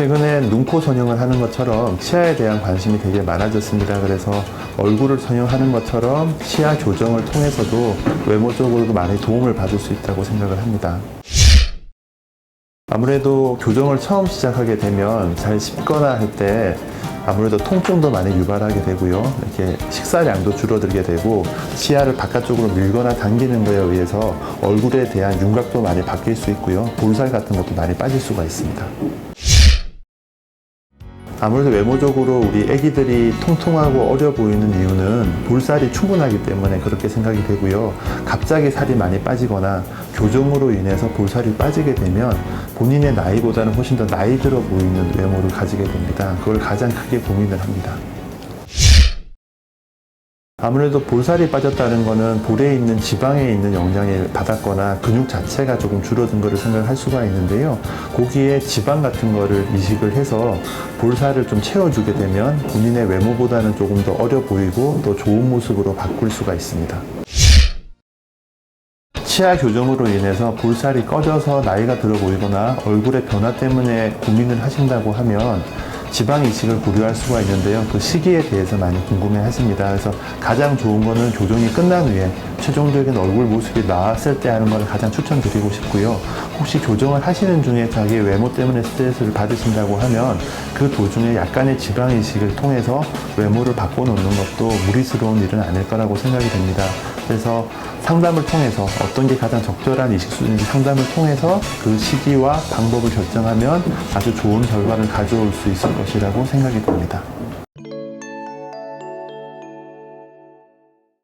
최근에 눈코 선형을 하는 것처럼 치아에 대한 관심이 되게 많아졌습니다. 그래서 얼굴을 선형하는 것처럼 치아 교정을 통해서도 외모적으로도 많이 도움을 받을 수 있다고 생각을 합니다. 아무래도 교정을 처음 시작하게 되면 잘 씹거나 할 때 아무래도 통증도 많이 유발하게 되고요. 이렇게 식사량도 줄어들게 되고 치아를 바깥쪽으로 밀거나 당기는 거에 의해서 얼굴에 대한 윤곽도 많이 바뀔 수 있고요. 볼살 같은 것도 많이 빠질 수가 있습니다. 아무래도 외모적으로 우리 애기들이 통통하고 어려 보이는 이유는 볼살이 충분하기 때문에 그렇게 생각이 되고요. 갑자기 살이 많이 빠지거나 교정으로 인해서 볼살이 빠지게 되면 본인의 나이보다는 훨씬 더 나이 들어 보이는 외모를 가지게 됩니다. 그걸 가장 크게 고민을 합니다. 아무래도 볼살이 빠졌다는 거는 볼에 있는 지방에 있는 영향을 받았거나 근육 자체가 조금 줄어든 거를 생각할 수가 있는데요. 거기에 지방 같은 거를 이식을 해서 볼살을 좀 채워주게 되면 본인의 외모보다는 조금 더 어려 보이고 더 좋은 모습으로 바꿀 수가 있습니다. 치아 교정으로 인해서 볼살이 꺼져서 나이가 들어 보이거나 얼굴의 변화 때문에 고민을 하신다고 하면 지방 이식을 고려할 수가 있는데요. 그 시기에 대해서 많이 궁금해 하십니다. 그래서 가장 좋은 거는 교정이 끝난 후에 최종적인 얼굴 모습이 나왔을 때 하는 걸 가장 추천드리고 싶고요. 혹시 교정을 하시는 중에 자기 외모 때문에 스트레스를 받으신다고 하면 그 도중에 약간의 지방 이식을 통해서 외모를 바꿔놓는 것도 무리스러운 일은 아닐 거라고 생각이 됩니다. 그래서 상담을 통해서 어떤 게 가장 적절한 이식 수준인지 상담을 통해서 그 시기와 방법을 결정하면 아주 좋은 결과를 가져올 수 있을 것이라고 생각이 됩니다.